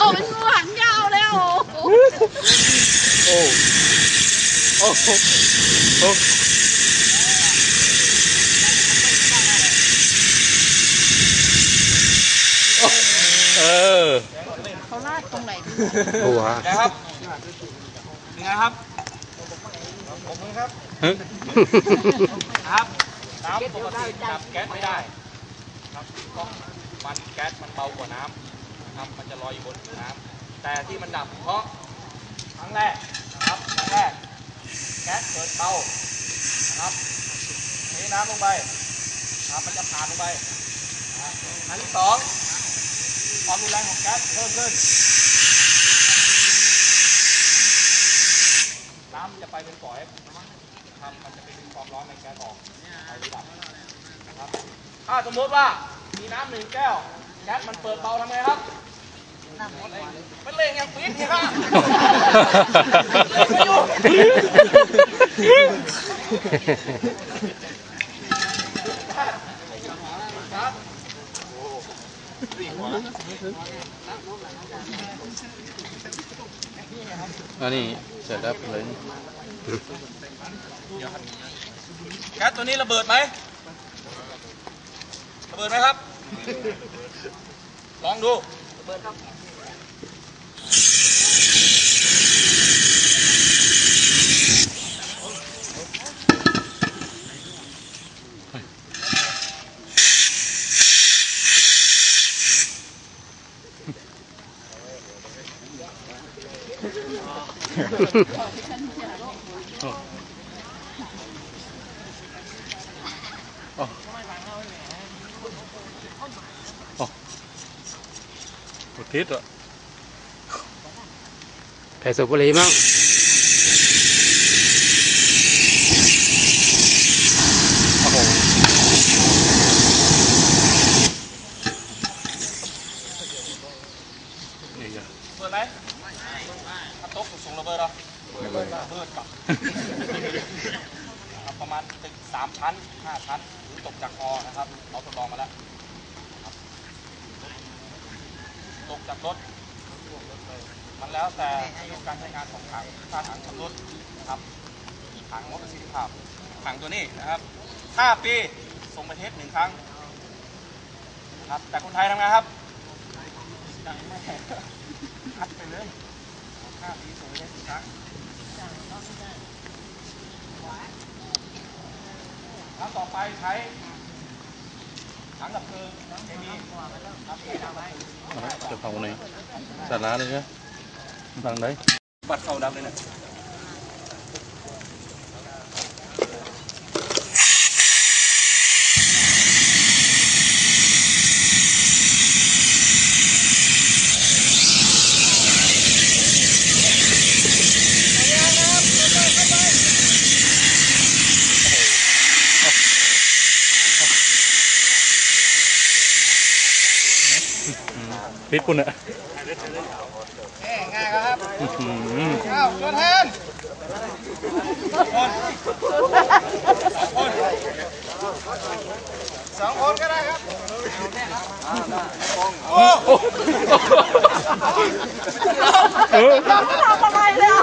โอ้เป็นหวานยาวแล้ว โอ้โอ้โอ้เออเขาลาดตรงไหนดีหัวนะครับยังไงครับผมครับฮึครับน้ำปกติดับแก๊สไม่ได้ครับเพราะมันแก๊สมันเบากว่าน้ำ นะครับ มันจะลอยอยู่บนผิวน้ำแต่ที่มันดับเพราะครั้งแรกนะครับครั้งแรกแก๊สเกิดเบานะครับเทน้ำลงไปนะครับมันจะผ่านลงไปครับอันที่สองความรุนแรงของแก๊สเพิ่มขึ้นน้ำจะไปเป็นฝอยนะครับมันจะไปดึงความร้อนในแก๊สออกไประดับนะครับถ้าสมมติว่ามีน้ำหนึ่งแก้วแก๊สมันเปิดเบาทำไงครับ มันเลงอย่างปี๊ดเนี่ยครับเล่งไม่อยู่ครับอันนี้เสร็จแล้วเลยแก๊สตัวนี้ระเบิดไหมระเบิดไหมครับ ลองดูระเบิดครับ หมดทิศอ่ะแผ่สุบุหรีมั้งโอ้โหนี่ไงระเบิดไหมถ้าโต๊ะสูงระเบิดเหรอระเบิดระเบิดกับครับประมาณตึกสามชั้นห้าชั้นหรือตกจากคอนะครับ เราทดลองมาแล้วครับตกจากรถ มันแล้วแต่อายุการใช้งานของถังถ้าถังชำรุดนะครับถังลดประสิทธิภาพถังตัวนี้นะครับ 5 ปีส่งไปเทสหนึ่งครั้งนะครับแต่คนไทยทำไงครับยังไม่คัดไปเลย5ปีส่งไปเทสหนึ่งครั้งครั้งต่อไปใช้ถังดับเพลิงเคมีครับใช้ถังดับเพลิงจะเผาไหนสาระเลยนะทางไหน บัตรเข้าดับเลยนะ พิษคุณอะ ง่ายครับ อื้อหือ อ้าวตัวแทนคน สองคนก็ได้ครับโอ้เออเราไม่ทำอะไรเลยเอา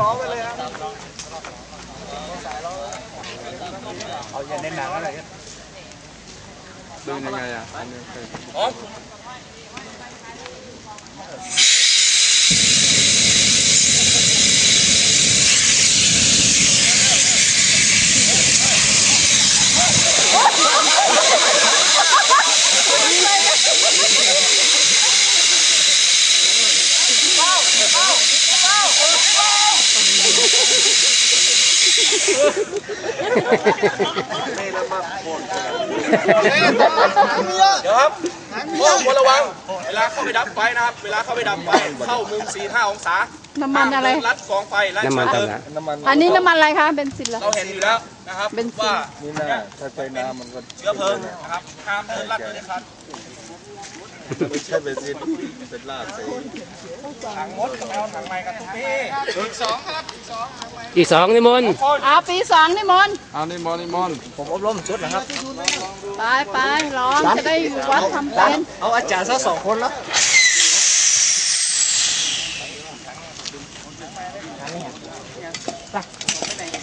ล้อไปเลยครับเอาอย่าเน้นหนังอะไรกันดูยังไงอะอ๋อ เดี๋ยวครับพ่อควรระวัง เวลาเข้าไปดับไฟนะครับ เวลาเข้าไปดับไฟ เข้ามุม4 5องศาน้ำมันอะไรห้าเดิรัดกองไฟและน้ำมันเชื้ตาอเพลิงละอันนี้น้ำมันอะไรคะเบนซินเหรอเราเห็นอยู่แล้ว นะครับเบนซินว่านี่น่าถ้าใช้น้ำมันก็เชื้อเพลิงนะครับห้ามเดินลัดเลยนะครับไม่ใช่เบนซินเป็นลาดใส่ถังมดกับเอาถังใหม่กันทุกพี่สองครับอีกสองนิมนต์เอาปีสองนี่มนต์เอานิมนต์นิมนต์ผมอบรมชุดนะครับไปไปร้องจะได้อยู่วัดทำเป็นเอาอาจารย์สักสองคนแล้ว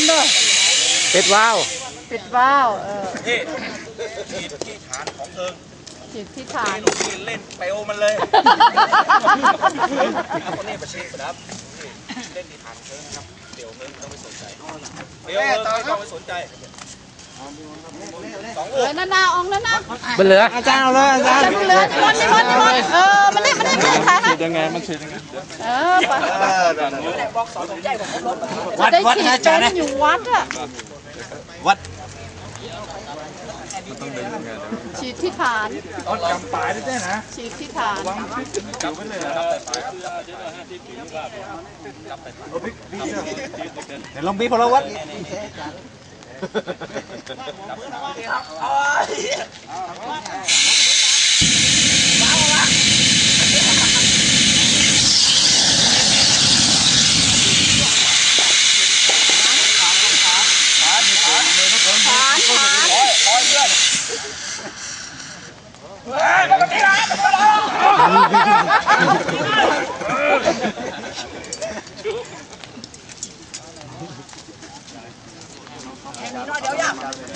นี้ใจเย็นด้วยเป็ดว้าวปิดวาล์วเออนี่ขีดที่ฐานของเพิงจิตที่ฐานนี่ลูกพี่เล่นเปลวมันเลยคนนี้ประชิดครับนี่เล่นที่ฐานเพิงนะครับ เดี๋ยวเงินไม่ต้องไปสนใจเดี๋ยวเงินไม่ต้องไปสนใจสองเอลูอกนั่นนาอองนั่นนะบนเหลืออาจารย์เอาเลยอาจารย์จะเหลือนิมนต์นิมนต์นิมนต์เออมาเนี่ยมาเนี่ยมาเนี่ยถ่ายให้ยังไงมันฉีดยังไง เออไปวัดได้วัดฉีนะดอาจารย์เป็นะนอยู่วัดอะวัดมันต้องดึงยังไงเดี๋ยวฉีดที่ฐานต้องจำปลายด้วยนะฉีดที่ฐาน เดี๋ยวลองบีบพลวัด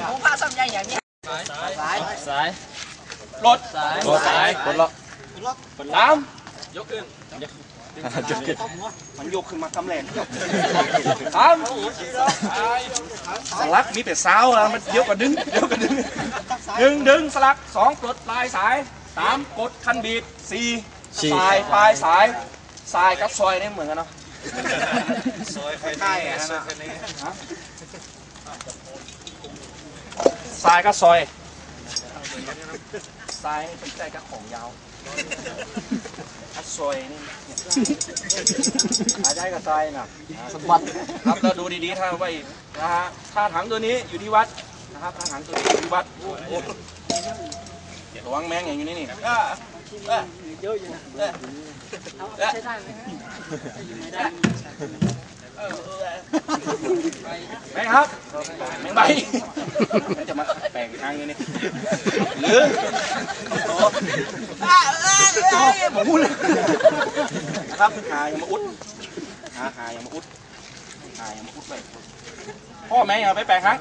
không pha xong nhanh nhỉ sải sải lột sải lột มันยกขึ้นมากำแรงสามสลักมีแต่สาวแล้วมันเยอะกว่าดึงเยอะกว่าดึงหนึ่งดึงสลักสองกดปลายสายสามกดคันบีดสี่สายปลายสายสายกับซอยนี่เหมือนกันเนาะซอยใครใช่อะนะสายกับซอยซ้ายเป็นใจกับของยาว อัดซอยนี่หาได้กับใจน่ะสมบัติครับแล้วดูดีๆถ้าไว้นะฮะถ้าถังตัวนี้อยู่ที่วัดนะครับถ้าถังตัวนี้อยู่ที่วัดโอ้โหระวังแมงอย่างอยู่นี่นี่เยอะอยู่ใช้ได้ไหมแม งครับแมงใบจะมาแปลงทางอยู่นี่หรือผมพูดเลยครับหาย่ามาอุดหาหาย่ามาอุดหายมาอุดไปพ่อแม่อย่าไปแปลงครั้ง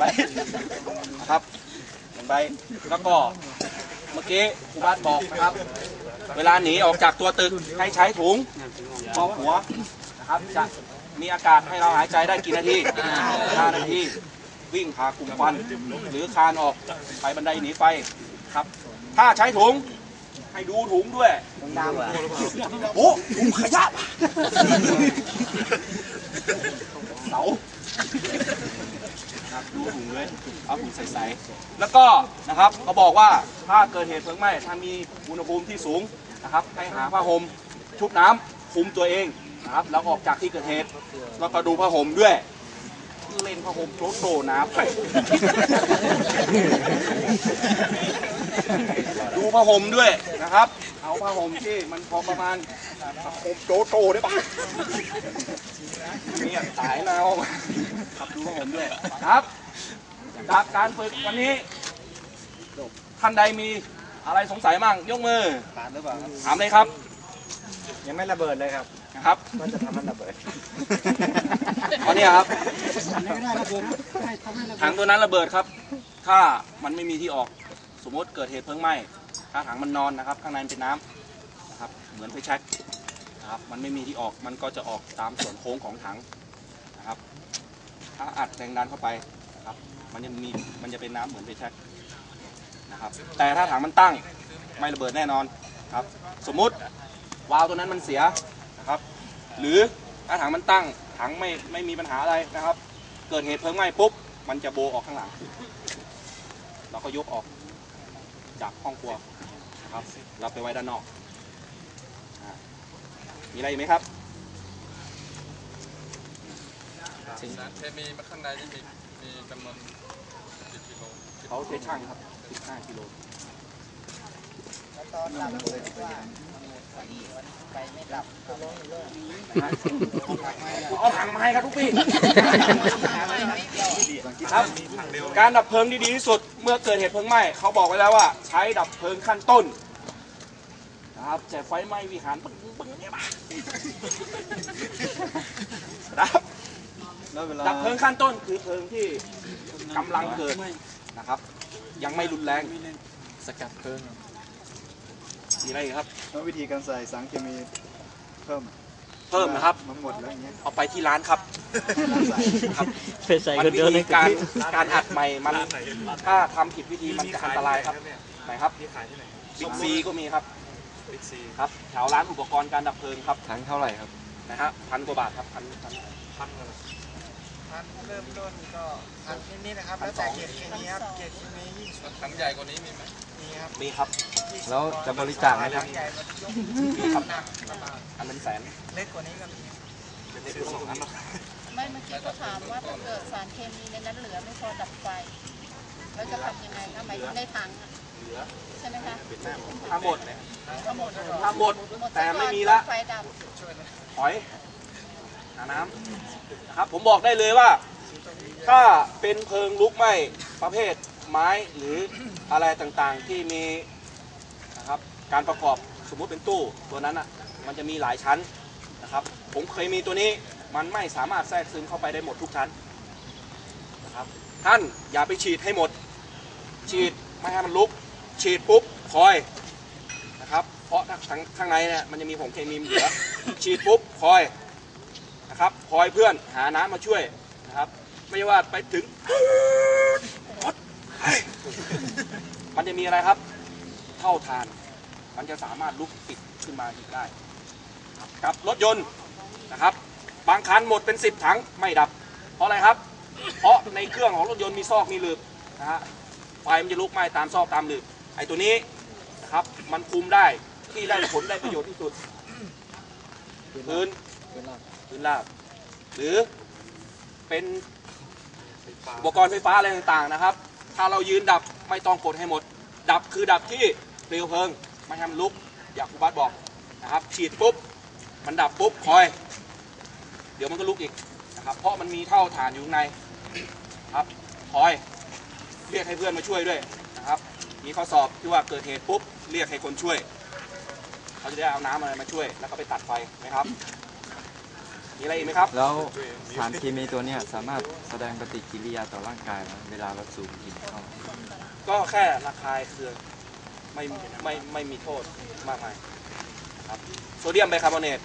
ใบครับใบแล้วก็เมื่อกี้ครูบาสบอกนะครับ เวลาหนีออกจากตัวตึกให้ใช้ถุงครอบหัวนะครับจะมีอากาศให้เราหายใจได้กี่นาที5นาที วิ่งผ่ากลุ่มควัน หรือคานออกไปบันไดหนีไฟครับ ถ้าใช้ถุงให้ดูถุงด้วยโอ้ถุงขยะเสาครับดูถุงเลยเอาถุงใส่ๆแล้วก็นะครับเขาบอกว่าถ้าเกิดเหตุเพลิงไหม้ถ้ามีอุณหภูมิที่สูง นะครับให้หาผ้าห่มชุบน้ำคลุมตัวเองนะครับแล้วออกจากที่เกิดเหตุแล้วก็ดูผ้าห่มด้วย เล่นผ้าห่มโชว์โตน้ำไปดูผ้าห่มด้วยนะครับ เอาผ้าห่มที่มันพอประมาณผ้าห่มโจโตได้ปะเนี่ยสายนาวครับดูผ้าห่มด้วยครับจากการฝึกวันนี้ท่านใดมี อะไรสงสัยมั่งยกมือผ่านหรือเปล่าครับถามเลยครับยังไม่ระเบิดเลยครับนะครับว่าจะทำมันระเบิดอันนี้ครับถังตัวนั้นระเบิดครับ ถ้ามันไม่มีที่ออก สมมติเกิดเหตุเพลิงไหม้ถ้าถังมันนอนนะครับ ข้างในมันเป็นน้ำนะครับ เหมือนไฟแช็กนะครับ มันไม่มีที่ออกมันก็จะออกตามส่วนโค้งของถังนะครับ ถ้าอัดแรงดันเข้าไปนะครับ มันจะมีมันจะเป็นน้ำเหมือนไฟแช็ก นะครับแต่ถ้าถังมันตั้งไม่ระเบิดแน่นอนครับสมมุติวาล์วตัวนั้นมันเสียนะครับหรือถ้าถังมันตั้งถังไม่ไม่มีปัญหาอะไรนะครับ เกิดเหตุเพลิงไหม้ปุ๊บมันจะโบออกข้างหลังเราก็ยกออกจากห้องครัวนะครับเราไปไว้ด้านนอกอ่ามีอะไรอีกไหมครับสารเคมีมาข้างในนี่มีมีจำนวนกี่กิโลเขาใช้ช่างครับ 15กิโลตอนเอาถังมาให้ครับทุกปีครับการดับเพลิงที่ดีที่สุดเมื่อเกิดเหตุเพลิงไหม้เขาบอกไว้แล้วว่า ใช้ดับเพลิงขั้นต้นนะครับแต่ไฟไหม้วิหารปึ้งปึ้งเนี่ยมาครับดับเพลิงขั้นต้นคือเพลิงที่กำลังเกิดนะครับ ยังไม่รุนแรง สกัดเพลิงมีอะไรอีกครับ แล้ววิธีการใส่สารเคมีเพิ่มเพิ่มนะครับมันหมดแล้วอย่างเงี้ยเอาไปที่ร้านครับครับ ไปใส่มันคนวิเดียวเลธียการการอัดใหม่มันถ้าทำผิดวิธีมันจะอันตรายครับไหนครับบิ๊กซีก็มีครับครับแถวร้านอุปกรณ์การดับเพลิงครับถังเท่าไหร่ครับนะฮะพันกว่าบาทครับพันพันพัน เริ่มต้นก็พันนิดๆนะครับ แล้วแต่เกรดเคมีครับเกรดเคมียิ่งสุดถังใหญ่กว่านี้มีไหมดีครับมีครับ แล้วจะบริจาคไหมครับใหญ่มันยกมีครับหนักอันเป็นแสนเล็กกว่านี้ก็มีเล็กๆตรงนั้นนะครับไม่เมื่อกี้ก็ถามว่าถ้าเกิดสารเคมีในนั้นเหลือไม่พอดับไฟแล้วจะทำยังไงคะหมายถึงในถังอะเหลือใช่ไหมคะถ้าหมดก็หมดแล้วเหรอถ้าหมดหมดแต่ซก่อนไม่มีละไฟดับถอย หาน้ำนะครับผมบอกได้เลยว่า ถ้าเป็นเพลิงลุกไหม้ประเภทไม้หรืออะไรต่างๆที่มีนะครับการประกอบสมมุติเป็นตู้ตัวนั้นอะมันจะมีหลายชั้นนะครับ ผมเคยมีตัวนี้มันไม่สามารถแทรกซึมเข้าไปได้หมดทุกชั้นนะครับท่านอย่าไปฉีดให้หมด ฉีดไม่ให้มันลุก ฉีดปุ๊บคอยนะครับ เพราะข้างข้างในเนี่ยมันจะมีผงเคมีเหลือฉีดปุ๊บคอย นะครับคอยเพื่อนหาน้ำมาช่วยนะครับ ไม่ว่าไปถึงมันจะมีอะไรครับ เท่าทาน มันจะสามารถลุกติดขึ้นมาอีกได้ครับกับรถยนต์นะครับ บางคันหมดเป็นสิบถังไม่ดับ เพราะอะไรครับ เพราะในเครื่องของรถยนต์มีซอกมีหลืบนะฮะไฟมันจะลุกไหม้ตามซอกตามหลืบไอ้ตัวนี้นะครับมันคุมได้ที่ได้ผลได้ประโยชน์ที่สุดพื้น พื้นราบ หรือเป็นอุปกรณ์ไฟฟ้าอะไรต่างๆนะครับ ถ้าเรายืนดับไม่ต้องกดให้หมด ดับคือดับที่เปลวเพลิงไม่ให้มันลุก อย่างครูบัสบอกนะครับ ฉีดปุ๊บ มันดับปุ๊บคอย เดี๋ยวมันก็ลุกอีกนะครับ เพราะมันมีเท่าฐานอยู่ข้างในครับคอย เรียกให้เพื่อนมาช่วยด้วยนะครับ มีข้อสอบที่ว่าเกิดเหตุปุ๊บ เรียกให้คนช่วย เขาจะได้เอาน้ำอะไรมาช่วย แล้วก็ไปตัดไฟนะครับ มีอะไรอีกไหมครับ แล้วสารเคมีตัวเนี้ยสามารถแสดงปฏิกิริยาต่อร่างกายนะเวลาเราสูบกินเข้าก็แค่ระคายเคืองไม่ไม่ไม่มีโทษมากมายนะครับโซเดียมไบคาร์บอเนต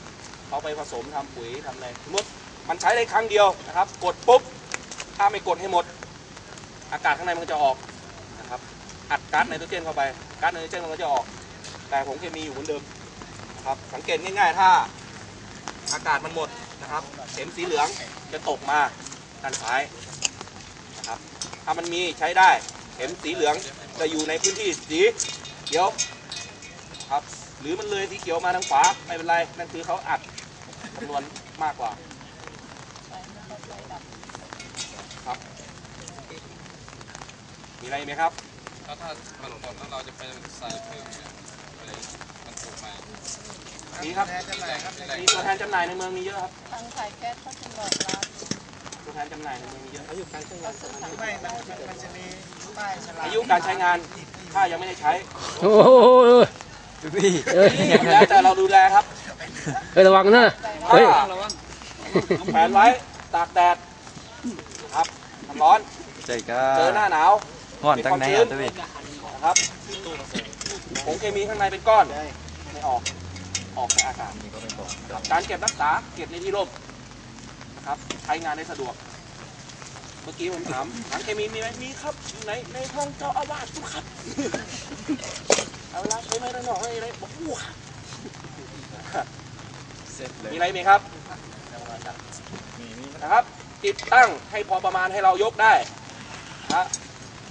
เอาไปผสมทำปุ๋ยทำอะไรสมมติมันใช้ได้ครั้งเดียวนะครับ กดปุ๊บ ถ้าไม่กดให้หมด อากาศข้างในมันก็จะออกนะครับอัดก๊าซไนโตรเจนเข้าไปก๊าซไนโตรเจนมันก็จะออก แต่ผงเคมีอยู่เหมือนเดิมนะครับสังเกตง่ายๆ ถ้าอากาศมันหมด นะครับ เข็มสีเหลืองจะตกมาด้านซ้ายนะครับ ถ้ามันมีใช้ได้ เข็มสีเหลืองจะอยู่ในพื้นที่สีเขียวครับ หรือมันเลยสีเขียวมาทางขวาไม่เป็นไร นั่นคือเขาอัดจำนวนมากกว่าครับ มีอะไรไหมครับแล้วถ้ามันหมดแล้วเราจะไปใส่เพิ่มเนี่ยอะไรมันถูกไหม มีครับแน่จำหน่ายครับในมีตัวแทนจำหน่ายในเมืองมีเยอะครับ ทางขายแก๊สเขาจะบอกร้านตัวแทนจำหน่ายในเมืองมีเยอะเขาซื้อถังไม่มันมันมันจะมีป้ายฉลากอายุการใช้งาน ถ้ายังไม่ได้ใช้โอ้โหพี่เอ้ยแล้วแต่เราดูแลครับเฮ้ยระวังนะเฮ้ยแขวนไว้ตากแดดครับมันร้อน ใจก็เจอหน้าหนาว ห่อนตั้งไหนอะตัวพี่นะครับผงเคมีข้างในเป็นก้อน ไม่ออก ออกในอากาศครับการเก็บรักษาเก็บในที่ร่มนะครับใช้งานได้สะดวกโดมื่อกี้ผมถามสารเคมีมีไหมมีครับอยู่ในในห้องเจ้าอาวาสทุกครับเอาละใช้ไม้ระนองอะไรบอกอู้ครับเสร็จเลยมีอะไรไหมครับนะครับ ติดตั้งให้พอประมาณให้เรายกได้นะฮะ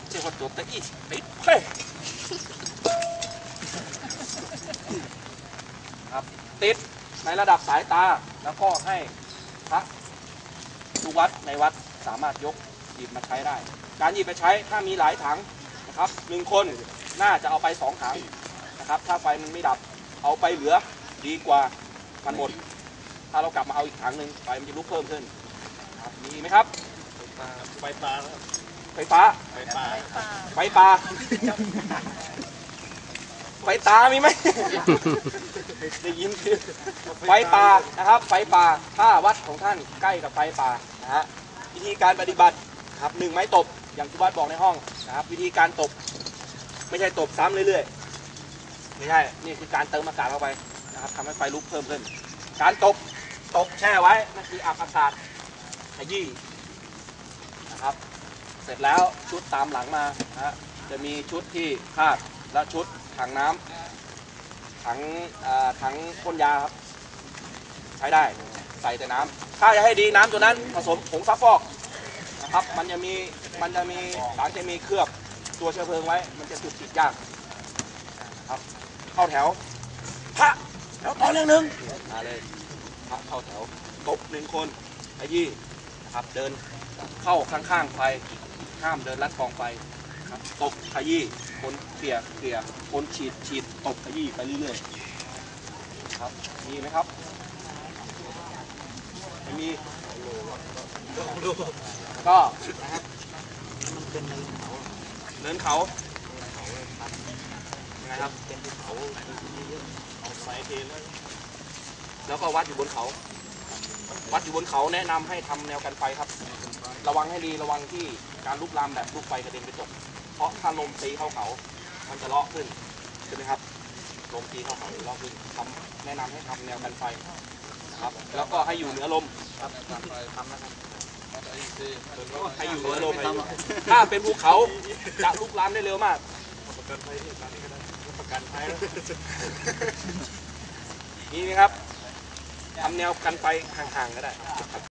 เจ้าตัวตะอี้ติดเฮ้ ครับติดในระดับสายตาแล้วก็ให้พระทุกวัดในวัดสามารถยกหยิบมาใช้ได้ การหยิบไปใช้ถ้ามีหลายถังนะครับหนึ่งคนน่าจะเอาไปสองถังนะครับถ้าไฟมันไม่ดับเอาไปเหลือดีกว่ามันหมด ถ้าเรากลับมาเอาอีกถังหนึ่งไฟมันจะลุกเพิ่มขึ้นครับมีไหมครับไฟฟ้าไฟฟ้าไฟฟ้าไฟป่า ไฟตามีไหม ได้ยินคือไฟป่านะครับ ไฟป่าถ้าวัดของท่านใกล้กับไฟป่านะฮะวิธีการปฏิบัตินะครับหนึ่งไม้ตบอย่างที่วัดบอกในห้องนะครับ วิธีการตบ ไม่ใช่ตบซ้ำเรื่อยๆไม่ใช่นี่คือการเติมอากาศเข้าไปนะครับทำให้ไฟลุกเพิ่มขึ้น การตบตบแช่ไว้นั่นคืออับอากาศขยี้นะครับ เสร็จแล้วชุดตามหลังมานะฮะจะมีชุดที่คาดและชุด ถังน้ำถังเอ่อถังพ่นยาครับ ใช้ได้ ใส่แต่น้ำถ้าจะให้ดีน้ำตัวนั้นผสมผงซักฟอกนะครับ มันจะมีมันจะมีสารเคมีเคลือบตัวเชื้อเพลิงไว้ มันจะจุดติดยากครับเข้าแถวพระแถวต่อเรื่องหนึ่งมาเลยพระเข้าแถวตบหนึ่งคนขยี้นะครับเดินเข้าข้างๆไฟห้ามเดินลัดกองไฟ ครับตบขยี้คนเกลี่ยเกลี่ยคนฉีดฉีดตบขยี้ไปเรื่อยๆครับมีไหมครับไม่มีก็นะครับเนินเขายังไงครับเป็นเขาเอาไฟเทเลยแล้วก็วัดอยู่บนเขา วัดอยู่บนเขาแนะนำให้ทำแนวกันไฟครับ ระวังให้ดีระวังที่การลุกลามแบบลูกไฟกระเด็นไปตก เพราะถ้าลมตีเข้าเขา มันจะเลาะขึ้นใช่ไหมครับลมตีเข้าเขาเลาะขึ้นทำแนะนำให้ทำแนวกันไฟนะครับ แล้วก็ให้อยู่เหนือลมครับทำนะครับให้อยู่เหนือลมถ้าเป็นภูเขาจะลุกลามได้เร็วมากประกันภัยที่ร้านนี้ก็ได้ประกันภัยนี่นะครับทำแนวกันไฟห่างๆก็ได้